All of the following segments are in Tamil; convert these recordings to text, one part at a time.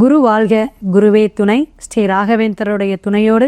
குரு வாழ்க குருவே துணை. ஸ்ரீ ராகவேந்தருடைய துணையோடு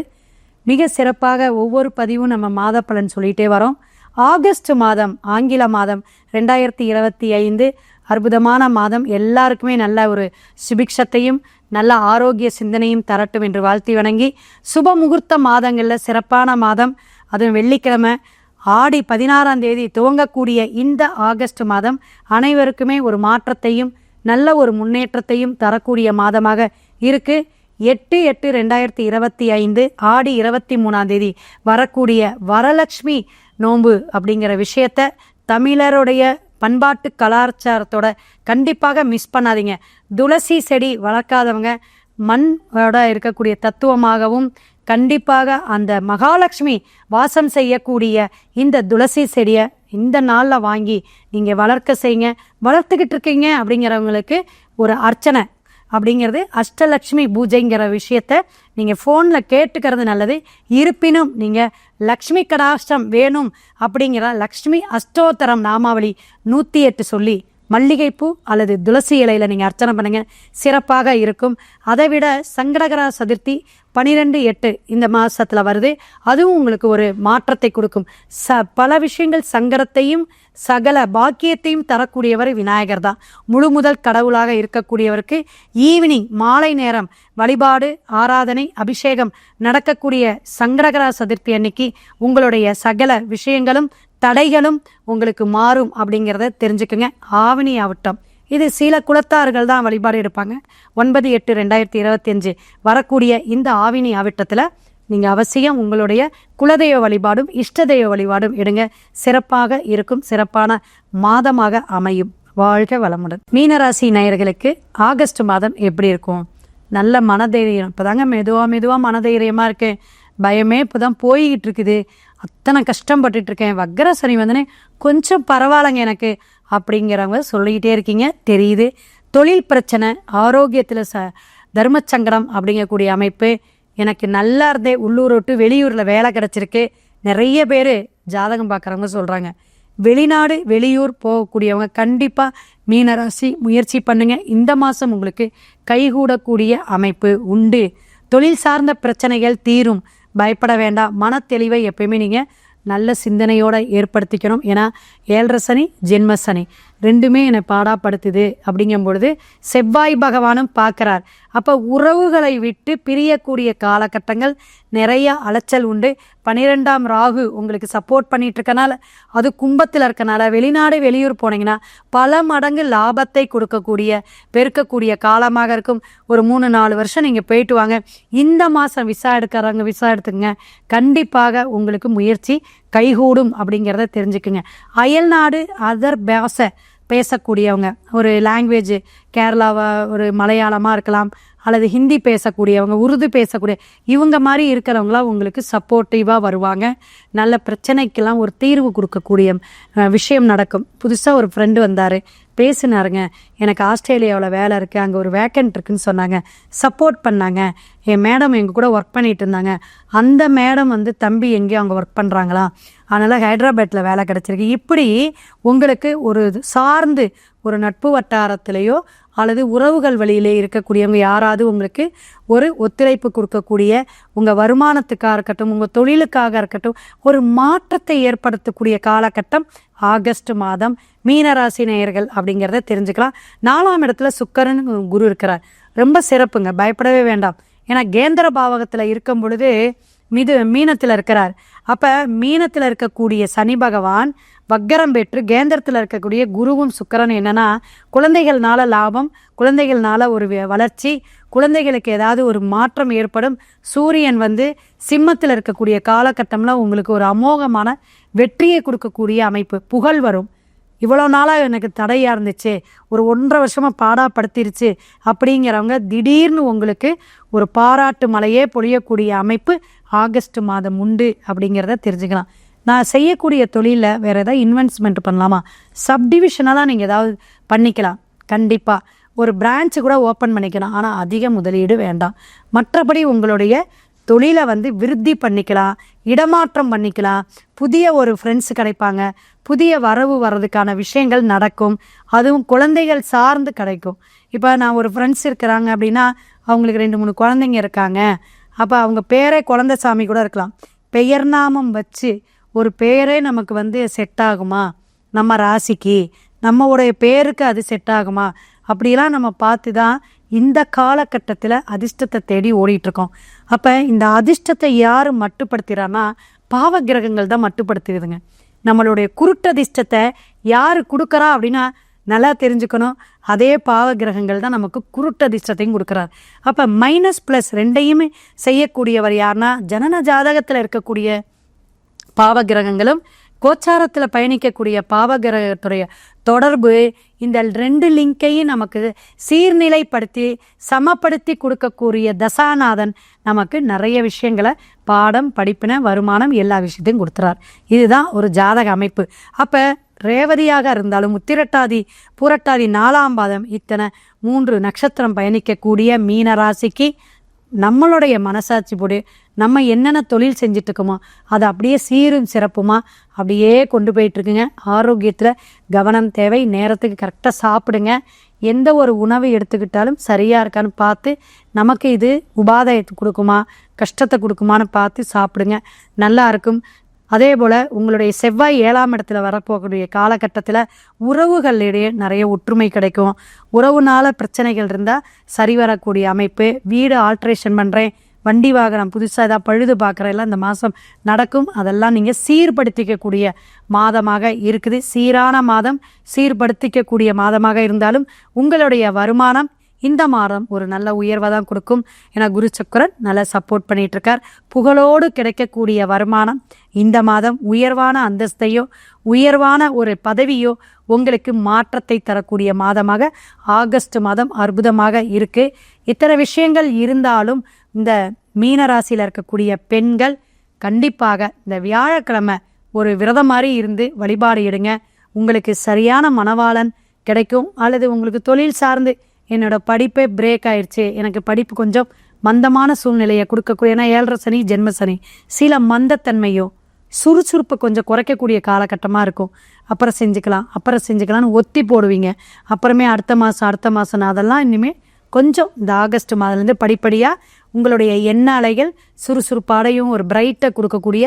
மிக சிறப்பாக ஒவ்வொரு பதிவும் நம்ம மாத பலன் சொல்லிகிட்டே வரோம். ஆகஸ்ட் மாதம் ஆங்கில மாதம் ரெண்டாயிரத்தி இருபத்தி ஐந்து அற்புதமான மாதம். எல்லாருக்குமே நல்ல ஒரு சுபிக்ஷத்தையும் நல்ல ஆரோக்கிய சிந்தனையும் தரட்டும் என்று வாழ்த்தி வணங்கி சுப முகூர்த்த மாதங்களில் சிறப்பான மாதம். அதுவும் வெள்ளிக்கிழமை ஆடி பதினாறாம் தேதி துவங்கக்கூடிய இந்த ஆகஸ்ட் மாதம் அனைவருக்குமே ஒரு மாற்றத்தையும் நல்ல ஒரு முன்னேற்றத்தையும் தரக்கூடிய மாதமாக இருக்கு. எட்டு எட்டு ரெண்டாயிரத்தி இருபத்தி ஐந்து ஆடி இருபத்தி மூணாம் தேதி வரக்கூடிய வரலட்சுமி நோன்பு அப்படிங்கிற விஷயத்த தமிழருடைய பண்பாட்டு கலாச்சாரத்தோட கண்டிப்பாக மிஸ் பண்ணாதீங்க. துளசி செடி வளர்க்காதவங்க மண்ணோட இருக்கக்கூடிய தத்துவமாகவும் கண்டிப்பாக அந்த மகாலட்சுமி வாசம் செய்யக்கூடிய இந்த துளசி செடியை இந்த நாளில் வாங்கி நீங்கள் வளர்க்க செய்யுங்க. வளர்த்துக்கிட்டு இருக்கீங்க அப்படிங்கிறவங்களுக்கு ஒரு அர்ச்சனை. அப்படிங்கிறது அஷ்டலக்ஷ்மி பூஜைங்கிற விஷயத்த நீங்கள் ஃபோனில் கேட்டுக்கிறது நல்லது. இருப்பினும் நீங்கள் லக்ஷ்மி கடாஷ்டம் வேணும் அப்படிங்கிற லக்ஷ்மி அஷ்டோத்தரம் நாமாவளி நூற்றி எட்டு சொல்லி மல்லிகைப்பூ அல்லது துளசி இலையில் நீங்கள் அர்ச்சனை பண்ணுங்கள் சிறப்பாக இருக்கும். அதை விட சங்கடகரா சதுர்த்தி பனிரெண்டு எட்டு இந்த மாதத்தில் வருது. அதுவும் உங்களுக்கு ஒரு மாற்றத்தை கொடுக்கும். ச பல விஷயங்கள் சங்கடத்தையும் சகல பாக்கியத்தையும் தரக்கூடியவர் விநாயகர் தான். முழு முதல் கடவுளாக இருக்கக்கூடியவருக்கு ஈவினிங் மாலை நேரம் வழிபாடு ஆராதனை அபிஷேகம் நடக்கக்கூடிய சங்கடகரா சதுர்த்தி அன்னைக்கு உங்களுடைய சகல விஷயங்களும் தடைகளும் உங்களுக்கு மாறும் அப்படிங்கிறத தெரிஞ்சுக்குங்க. ஆவணி ஆவட்டம். இது சில குலத்தார்கள் தான் வழிபாடு எடுப்பாங்க. ஒன்பது எட்டு ரெண்டாயிரத்தி இருபத்தி அஞ்சு வரக்கூடிய இந்த ஆவினி ஆவிட்டத்தில் நீங்கள் அவசியம் உங்களுடைய குலதெய்வ வழிபாடும் இஷ்ட தெய்வ வழிபாடும் எடுங்க. சிறப்பாக இருக்கும் சிறப்பான மாதமாக அமையும். வாழ்க வளமுடன். மீனராசி நேயர்களுக்கு ஆகஸ்ட் மாதம் எப்படி இருக்கும்? நல்ல மனதைரியம். இப்போதாங்க மெதுவாக மெதுவாக மனதைரியமாக இருக்கேன். பயமே இப்போ தான் போய்கிட்டு இருக்குது. அத்தனை கஷ்டப்பட்டுட்டு இருக்கேன் வக்கர சனி வந்தனே கொஞ்சம் பரவாயில்லைங்க எனக்கு அப்படிங்கிறவங்க சொல்லிக்கிட்டே இருக்கீங்க. தெரியுது. தொழில் பிரச்சனை ஆரோக்கியத்தில் ச தர்மச்சங்கடம் அப்படிங்கக்கூடிய அமைப்பு. எனக்கு நல்லா இருந்தே உள்ளூர் விட்டு வெளியூரில் வேலை கிடச்சிருக்கு. நிறைய பேர் ஜாதகம் பார்க்குறவங்க சொல்கிறாங்க வெளிநாடு வெளியூர் போகக்கூடியவங்க கண்டிப்பாக மீனராசி முயற்சி பண்ணுங்க. இந்த மாதம் உங்களுக்கு கைகூடக்கூடிய அமைப்பு உண்டு. தொழில் சார்ந்த பிரச்சனைகள் தீரும். பயப்பட வேண்டாம். மனத்தெளிவை எப்பயுமே நீங்கள் நல்ல சிந்தனையோடு ஏற்படுத்திக்கணும். ஏன்னா ஏழரை சனி ஜென்ம சனி. ரெண்டுமே என்னை பாடாப்படுத்துது அப்படிங்கும் பொழுது செவ்வாய் பகவானும் பார்க்குறார். அப்போ உறவுகளை விட்டு பிரியக்கூடிய காலகட்டங்கள் நிறைய அலைச்சல் உண்டு. பன்னிரெண்டாம் ராகு உங்களுக்கு சப்போர்ட் பண்ணிட்டு இருக்கனால அது கும்பத்தில் இருக்கனால வெளிநாடு வெளியூர் போனீங்கன்னா பல மடங்கு லாபத்தை கொடுக்கக்கூடிய பெருக்கக்கூடிய காலமாக இருக்கும். ஒரு மூணு நாலு வருஷம் நீங்கள் போயிட்டு வாங்க. இந்த மாதம் விசா எடுக்கிறவங்க விசா எடுத்துங்க கண்டிப்பாக உங்களுக்கு முயற்சி கைகூடும் அப்படிங்கிறத தெரிஞ்சுக்குங்க. அயல்நாடு அதர் பேச பேசக்கூடியவங்க. ஒரு லாங்குவேஜ் கேரளாவா ஒரு மலையாளமாக இருக்கலாம் அல்லது ஹிந்தி பேசக்கூடியவங்க உருது பேசக்கூடிய இவங்க மாதிரி இருக்கிறவங்களாம் உங்களுக்கு சப்போர்ட்டிவாக வருவாங்க. நல்ல பிரச்சனைக்கெல்லாம் ஒரு தீர்வு கொடுக்கக்கூடிய விஷயம் நடக்கும். புதுசாக ஒரு ஃப்ரெண்டு வந்தார். பேசினாருங்க. எனக்கு ஆஸ்திரேலியாவில் வேலை இருக்குது அங்கே ஒரு வேக்கன்ட் இருக்குன்னு சொன்னாங்க. சப்போர்ட் பண்ணாங்க. என் மேடம் எங்கள் கூட ஒர்க் பண்ணிட்டு இருந்தாங்க. அந்த மேடம் வந்து தம்பி எங்கேயோ அவங்க ஒர்க் பண்ணுறாங்களா அதனால் ஹைதராபாத்தில் வேலை கிடச்சிருக்கு. இப்படி உங்களுக்கு ஒரு சார்ந்து ஒரு நட்பு வட்டாரத்திலேயோ அல்லது உறவுகள் வழியிலே இருக்கக்கூடியவங்க யாராவது உங்களுக்கு ஒரு ஒத்துழைப்பு கொடுக்கக்கூடிய உங்கள் வருமானத்துக்காக இருக்கட்டும் உங்கள் தொழிலுக்காக இருக்கட்டும் ஒரு மாற்றத்தை ஏற்படுத்தக்கூடிய காலகட்டம் ஆகஸ்ட் மாதம் மீனராசி நேயர்கள் அப்படிங்கிறத தெரிஞ்சுக்கலாம். நாலாம் இடத்துல சுக்கரன் குரு இருக்கிறார். ரொம்ப சிறப்புங்க. பயப்படவே வேண்டாம். ஏன்னா கேந்திர பாவகத்தில் இருக்கும் பொழுது மிது மீனத்தில் இருக்கிறார். அப்போ மீனத்தில் இருக்கக்கூடிய சனி பகவான் வக்கரம் பெற்று கேந்திரத்தில் இருக்கக்கூடிய குருவும் சுக்கரனும் என்னென்னா குழந்தைகள்னால லாபம் குழந்தைகள்னால ஒரு வ- வளர்ச்சி குழந்தைகளுக்கு ஏதாவது ஒரு மாற்றம் ஏற்படும் சூரியன் வந்து சிம்மத்தில் இருக்கக்கூடிய காலகட்டம்ல உங்களுக்கு ஒரு அமோகமான வெற்றியை கொடுக்கக்கூடிய அமைப்பு புகழ் வரும். இவ்வளோ நாளாக எனக்கு தடையாக இருந்துச்சு ஒரு ஒன்றரை வருஷமாக பாடாப்படுத்திருச்சு அப்படிங்கிறவங்க திடீர்னு உங்களுக்கு ஒரு பாராட்டு மலையே பொழியக்கூடிய அமைப்பு ஆகஸ்ட் மாதம் உண்டு அப்படிங்கிறத தெரிஞ்சுக்கலாம். நான் செய்யக்கூடிய தொழிலில் வேறு ஏதாவது இன்வெஸ்ட்மெண்ட் பண்ணலாமா? சப்டிவிஷனலாக நீங்கள் ஏதாவது பண்ணிக்கலாம். கண்டிப்பாக ஒரு பிரான்ச்சு கூட ஓப்பன் பண்ணிக்கலாம் ஆனால் அதிக முதலீடு வேண்டாம். மற்றபடி உங்களுடைய தொழிலை வந்து விருத்தி பண்ணிக்கலாம் இடமாற்றம் பண்ணிக்கலாம். புதிய ஒரு ஃப்ரெண்ட்ஸ் கிடைப்பாங்க. புதிய வரவு வர்றதுக்கான விஷயங்கள் நடக்கும். அதுவும் குழந்தைகள் சார்ந்து கிடைக்கும். இப்போ நான் ஒரு ஃப்ரெண்ட்ஸ் இருக்கிறாங்க அப்படின்னா அவங்களுக்கு ரெண்டு மூணு குழந்தைங்க இருக்காங்க. அப்போ அவங்க பேரே குழந்த சாமி கூட இருக்கலாம். பெயர் நாமம் வச்சு ஒரு பேரே நமக்கு வந்து செட் ஆகுமா? நம்ம ராசிக்கு. நம்மளுடைய பேருக்கு அது செட் ஆகுமா? அப்படிலாம் நம்ம பார்த்து தான் இந்த காலகட்டத்தில் அதிர்ஷ்டத்தை தேடி ஓடிட்டுருக்கோம். அப்போ இந்த அதிர்ஷ்டத்தை யார் மட்டுப்படுத்துகிறான்னா பாவ கிரகங்கள் தான் மட்டுப்படுத்துதுங்க. நம்மளுடைய குருட்டதிர்ஷ்டத்தை யார் கொடுக்குறா அப்படின்னா நல்லா தெரிஞ்சுக்கணும். அதே பாவ கிரகங்கள் தான் நமக்கு குருட்டதிர்ஷ்டத்தையும் கொடுக்குறார். அப்போ மைனஸ் ப்ளஸ் ரெண்டையுமே செய்யக்கூடியவர் யாருன்னா ஜனன ஜாதகத்தில் இருக்கக்கூடிய பாவ கிரகங்களும் கோச்சாரத்தில் பயணிக்கக்கூடிய பாவகிரகத்துடைய தொடர்பு இந்த ரெண்டு லிங்கையும் நமக்கு சீர்நிலைப்படுத்தி சமப்படுத்தி கொடுக்கக்கூடிய தசாநாதன் நமக்கு நிறைய விஷயங்களை பாடம் படிப்பின வருமானம் எல்லா விஷயத்தையும் கொடுத்துறார். இதுதான் ஒரு ஜாதக அமைப்பு. அப்போ ரேவதியாக இருந்தாலும் உத்திரட்டாதி பூரட்டாதி நாலாம் பாதம் இத்தனை மூன்று நட்சத்திரம் பயணிக்கக்கூடிய மீன ராசிக்கு நம்மளுடைய மனசாட்சி போடு நம்ம என்னென்ன தொழில் செஞ்சிட்ருக்கோமோ அதை அப்படியே சீரும் சிறப்புமா அப்படியே கொண்டு போயிட்டுருக்குங்க ஆரோக்கியத்தில் கவனம் தேவை நேரத்துக்கு கரெக்டாக சாப்பிடுங்க. எந்த ஒரு உணவு எடுத்துக்கிட்டாலும் சரியாக இருக்கான்னு பார்த்து நமக்கு இது உபாதாயத்தை கொடுக்குமா கஷ்டத்தை கொடுக்குமான்னு பார்த்து சாப்பிடுங்க. நல்லா இருக்கும். அதே போல் உங்களுடைய செவ்வாய் ஏழாம் இடத்துல வரப்போகக்கூடிய காலகட்டத்தில் உறவுகளிடையே நிறைய ஒற்றுமை கிடைக்கும். உறவுனால பிரச்சனைகள் இருந்தால் சரி வரக்கூடிய அமைப்பு வீடு ஆல்ட்ரேஷன் பண்ணுறேன் வண்டி வாகனம் புதுசாக ஏதாவது பழுது பார்க்குறதெல்லாம் இந்த மாதம் நடக்கும். அதெல்லாம் நீங்கள் சீர்படுத்திக்கக்கூடிய மாதமாக இருக்குது. சீரான மாதம் சீர்படுத்திக்கக்கூடிய மாதமாக இருந்தாலும் உங்களுடைய வருமானம் இந்த மாதம் ஒரு நல்ல உயர்வை தான் கொடுக்கும். ஏன்னா குரு சக்கரன் நல்லா சப்போர்ட் பண்ணிட்டு இருக்கார் புகழோடு கிடைக்கக்கூடிய வருமானம் இந்த மாதம் உயர்வான அந்தஸ்தையோ உயர்வான ஒரு பதவியோ உங்களுக்கு மாற்றத்தை தரக்கூடிய மாதமாக ஆகஸ்ட் மாதம் அற்புதமாக இருக்கு. இத்தனை விஷயங்கள் இருந்தாலும் இந்த மீனராசியில் இருக்கக்கூடிய பெண்கள் கண்டிப்பாக இந்த வியாழக்கிழமை ஒரு விரதம் மாதிரி இருந்து வழிபாடு எடுங்க. உங்களுக்கு சரியான மனவாளன் கிடைக்கும். அல்லது உங்களுக்கு தொழில் சார்ந்து என்னோடய படிப்பே பிரேக் ஆயிடுச்சு எனக்கு படிப்பு கொஞ்சம் மந்தமான சூழ்நிலையை கொடுக்கக்கூடிய ஏன்னா ஏழரை சனி ஜென்ம சனி. சில மந்தத்தன்மையோ சுறுசுறுப்பை கொஞ்சம் குறைக்கக்கூடிய காலகட்டமாக இருக்கும். அப்புறம் செஞ்சுக்கலாம் அப்புறம் செஞ்சுக்கலாம்னு ஒத்தி போடுவீங்க. அப்புறமே அடுத்த மாதம் அடுத்த மாதம் அதெல்லாம் இனிமேல் கொஞ்சம் இந்த ஆகஸ்ட் மாதத்துலேருந்து படிப்படியாக உங்களுடைய எண்ண அலைகள் சுறுசுறுப்பாடையும் ஒரு பிரைட்டை கொடுக்கக்கூடிய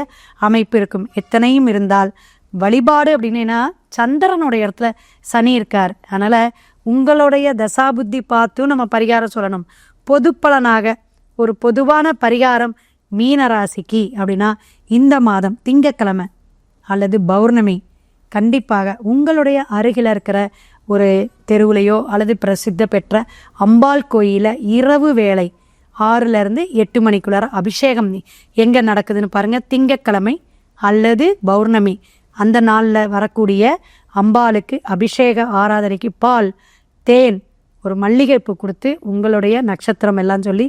அமைப்பு இருக்கும். எத்தனையும் இருந்தால் வழிபாடு அப்படின்னா சந்திரனுடைய இடத்துல சனி இருக்கார். அதனால் உங்களுடைய தசாபுத்தி பார்த்தும் நம்ம பரிகாரம் சொல்லணும். பொது பலனாக ஒரு பொதுவான பரிகாரம் மீனராசிக்கு அப்படின்னா இந்த மாதம் திங்கக்கிழமை அல்லது பௌர்ணமி கண்டிப்பாக உங்களுடைய அருகில் இருக்கிற ஒரு தெருவுலையோ அல்லது பிரசித்த பெற்ற அம்பாள் கோயிலில் இரவு வேலை ஆறுலேருந்து எட்டு மணிக்குள்ளார அபிஷேகம் எங்கே நடக்குதுன்னு பாருங்கள் திங்கக்கிழமை அல்லது பௌர்ணமி அந்த நாளில் வரக்கூடிய அம்பாளுக்கு அபிஷேக ஆராதனைக்கு பால் தேன் ஒரு மல்லிகைப்பூ கொடுத்து உங்களுடைய நட்சத்திரம் எல்லாம் சொல்லி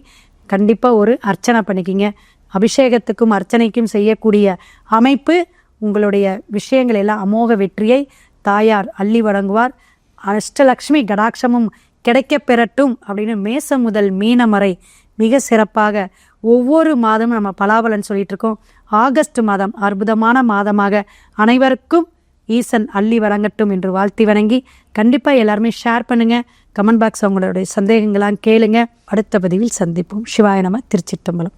கண்டிப்பாக ஒரு அர்ச்சனை பண்ணிக்கிங்க. அபிஷேகத்துக்கும் அர்ச்சனைக்கும் செய்யக்கூடிய அமைப்பு உங்களுடைய விஷயங்கள் எல்லாம் அமோக வெற்றியை தாயார் அள்ளி வழங்குவார். அஷ்டலக்ஷ்மி கடாட்சமும் கிடைக்க பெறட்டும் அப்படின்னு மேசம் முதல் மீனமறை மிக சிறப்பாக ஒவ்வொரு மாதமும் நம்ம பலாபலன் சொல்லிட்டு இருக்கோம் ஆகஸ்ட் மாதம் அற்புதமான மாதமாக அனைவருக்கும் ஈசன் அள்ளி வழங்கட்டும் என்று வாழ்த்தி வணங்கி கண்டிப்பாக எல்லாருமே ஷேர் பண்ணுங்கள் கமெண்ட் பாக்ஸ் அவங்களுடைய சந்தேகங்களாம் கேளுங்க. அடுத்த பதிவில் சந்திப்போம். சிவாய நம திருச்சிட்டம்பலம்